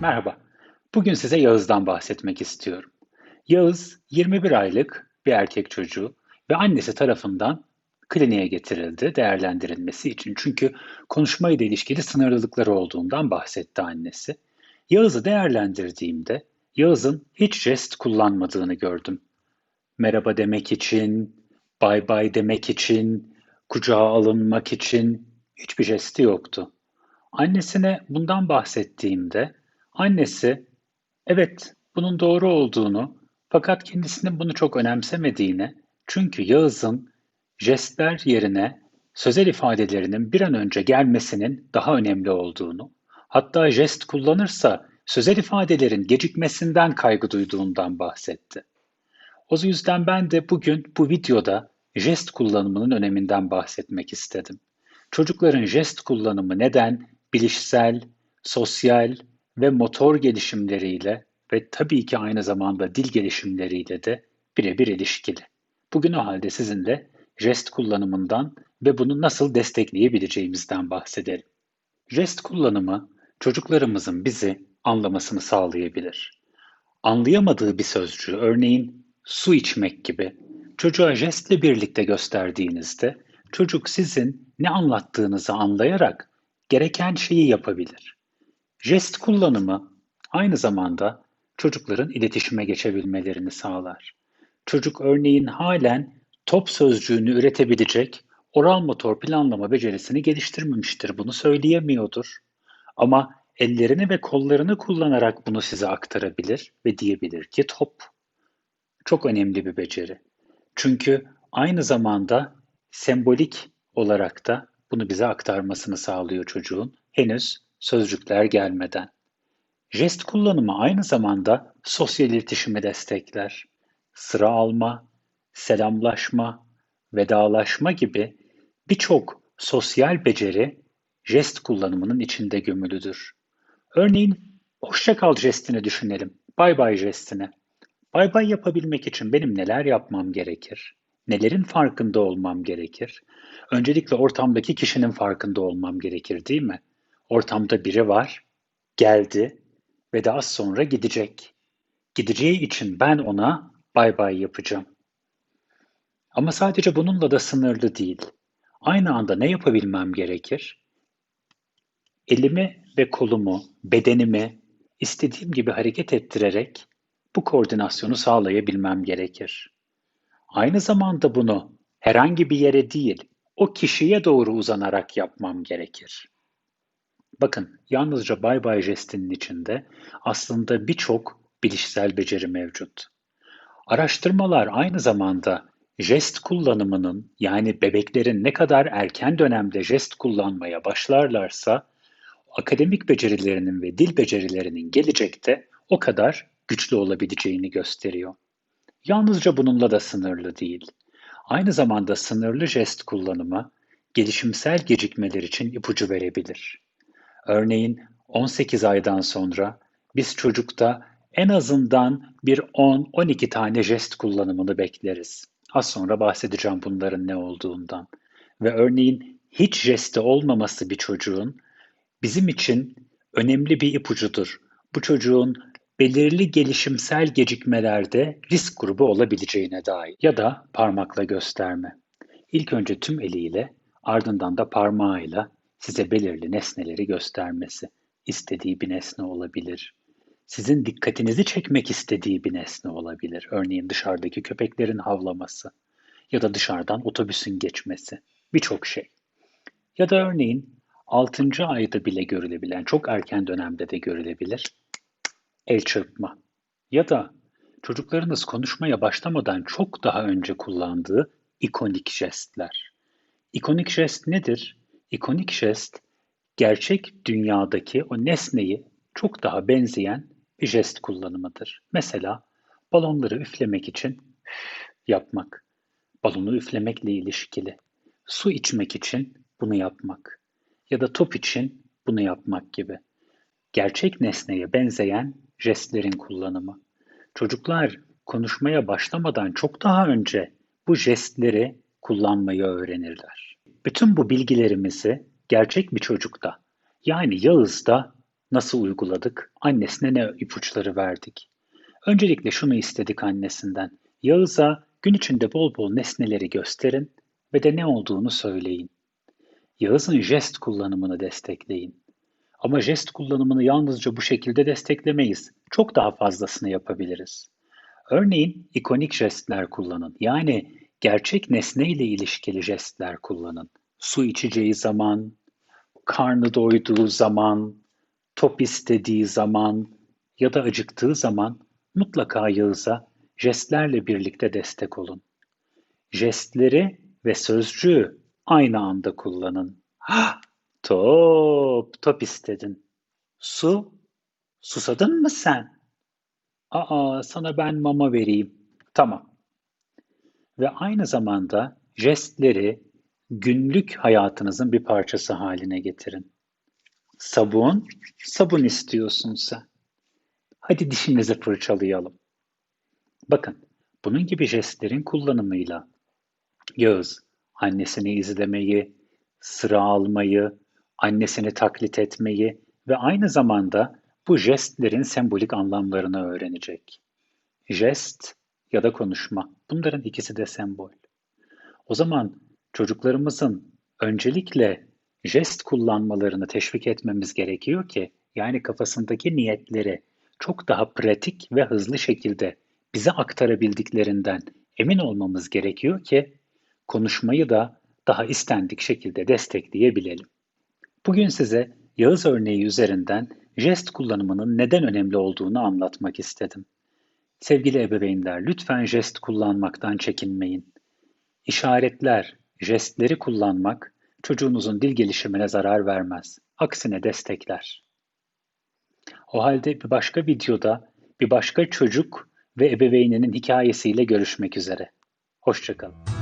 Merhaba. Bugün size Yağız'dan bahsetmek istiyorum. Yağız 21 aylık bir erkek çocuğu ve annesi tarafından kliniğe getirildi değerlendirilmesi için. Çünkü konuşmayla ilişkili sınırlılıkları olduğundan bahsetti annesi. Yağız'ı değerlendirdiğimde Yağız'ın hiç jest kullanmadığını gördüm. Merhaba demek için, bay bay demek için, kucağa alınmak için hiçbir jesti yoktu. Annesine bundan bahsettiğimde annesi evet bunun doğru olduğunu fakat kendisinin bunu çok önemsemediğini çünkü Yağız'ın jestler yerine sözel ifadelerinin bir an önce gelmesinin daha önemli olduğunu hatta jest kullanırsa sözel ifadelerin gecikmesinden kaygı duyduğundan bahsetti. O yüzden ben de bugün bu videoda jest kullanımının öneminden bahsetmek istedim. Çocukların jest kullanımı neden bilişsel, sosyal ve motor gelişimleriyle ve tabii ki aynı zamanda dil gelişimleriyle de birebir ilişkili. Bugün o halde sizinle jest kullanımından ve bunu nasıl destekleyebileceğimizden bahsedelim. Jest kullanımı çocuklarımızın bizi anlamasını sağlayabilir. Anlayamadığı bir sözcüğü, örneğin su içmek gibi çocuğa jestle birlikte gösterdiğinizde çocuk sizin ne anlattığınızı anlayarak gereken şeyi yapabilir. Jest kullanımı aynı zamanda çocukların iletişime geçebilmelerini sağlar. Çocuk örneğin halen top sözcüğünü üretebilecek oral motor planlama becerisini geliştirmemiştir. Bunu söyleyemiyordur. Ama ellerini ve kollarını kullanarak bunu size aktarabilir ve diyebilir ki top. Çok önemli bir beceri. Çünkü aynı zamanda sembolik olarak da bunu bize aktarmasını sağlıyor çocuğun henüz sözcükler gelmeden. Jest kullanımı aynı zamanda sosyal iletişimi destekler. Sıra alma, selamlaşma, vedalaşma gibi birçok sosyal beceri jest kullanımının içinde gömülüdür. Örneğin hoşça kal jestini düşünelim. Bay bay jestini. Bay bay yapabilmek için benim neler yapmam gerekir? Nelerin farkında olmam gerekir? Öncelikle ortamdaki kişinin farkında olmam gerekir, değil mi? Ortamda biri var, geldi ve daha sonra gidecek. Gideceği için ben ona bay bay yapacağım. Ama sadece bununla da sınırlı değil. Aynı anda ne yapabilmem gerekir? Elimi ve kolumu, bedenimi istediğim gibi hareket ettirerek bu koordinasyonu sağlayabilmem gerekir. Aynı zamanda bunu herhangi bir yere değil, o kişiye doğru uzanarak yapmam gerekir. Bakın, yalnızca bay bay jestinin içinde aslında birçok bilişsel beceri mevcut. Araştırmalar aynı zamanda jest kullanımının yani bebeklerin ne kadar erken dönemde jest kullanmaya başlarlarsa akademik becerilerinin ve dil becerilerinin gelecekte o kadar güçlü olabileceğini gösteriyor. Yalnızca bununla da sınırlı değil. Aynı zamanda sınırlı jest kullanımı gelişimsel gecikmeler için ipucu verebilir. Örneğin 18 aydan sonra biz çocukta en azından bir 10-12 tane jest kullanımını bekleriz. Az sonra bahsedeceğim bunların ne olduğundan. Ve örneğin hiç jesti olmaması bir çocuğun bizim için önemli bir ipucudur. Bu çocuğun belirli gelişimsel gecikmelerde risk grubu olabileceğine dair ya da parmakla gösterme. İlk önce tüm eliyle ardından da parmağıyla size belirli nesneleri göstermesi. İstediği bir nesne olabilir. Sizin dikkatinizi çekmek istediği bir nesne olabilir. Örneğin dışarıdaki köpeklerin havlaması ya da dışarıdan otobüsün geçmesi. Birçok şey. Ya da örneğin 6. ayda bile görülebilen, çok erken dönemde de görülebilir el çırpma ya da çocuklarınız konuşmaya başlamadan çok daha önce kullandığı ikonik jestler. İkonik jest nedir? İkonik jest gerçek dünyadaki o nesneyi çok daha benzeyen bir jest kullanımıdır. Mesela balonları üflemek için yapmak, balonu üflemekle ilişkili, su içmek için bunu yapmak ya da top için bunu yapmak gibi. Gerçek nesneye benzeyen jestlerin kullanımı. Çocuklar konuşmaya başlamadan çok daha önce bu jestleri kullanmayı öğrenirler. Bütün bu bilgilerimizi gerçek bir çocukta yani Yağız'da nasıl uyguladık, annesine ne ipuçları verdik. Öncelikle şunu istedik annesinden. Yağız'a gün içinde bol bol nesneleri gösterin ve de ne olduğunu söyleyin. Yağız'ın jest kullanımını destekleyin. Ama jest kullanımını yalnızca bu şekilde desteklemeyiz. Çok daha fazlasını yapabiliriz. Örneğin ikonik jestler kullanın. Yani gerçek nesne ile ilişkili jestler kullanın. Su içeceği zaman, karnı doyduğu zaman, top istediği zaman ya da acıktığı zaman mutlaka Yağız'a jestlerle birlikte destek olun. Jestleri ve sözcüğü aynı anda kullanın. Ha, top, top istedin. Su, susadın mı sen? Aa, sana ben mama vereyim. Tamam. Ve aynı zamanda jestleri günlük hayatınızın bir parçası haline getirin. Sabun, sabun istiyorsun sen. Hadi dişimizi fırçalayalım. Bakın, bunun gibi jestlerin kullanımıyla Yağız annesini izlemeyi, sıra almayı, annesini taklit etmeyi ve aynı zamanda bu jestlerin sembolik anlamlarını öğrenecek. Jest ya da konuşma. Bunların ikisi de sembol. O zaman çocuklarımızın öncelikle jest kullanmalarını teşvik etmemiz gerekiyor ki yani kafasındaki niyetleri çok daha pratik ve hızlı şekilde bize aktarabildiklerinden emin olmamız gerekiyor ki konuşmayı da daha istendik şekilde destekleyebilelim. Bugün size Yağız örneği üzerinden jest kullanımının neden önemli olduğunu anlatmak istedim. Sevgili ebeveynler, lütfen jest kullanmaktan çekinmeyin. İşaretler, jestleri kullanmak çocuğunuzun dil gelişimine zarar vermez. Aksine destekler. O halde bir başka videoda bir başka çocuk ve ebeveyninin hikayesiyle görüşmek üzere. Hoşçakalın.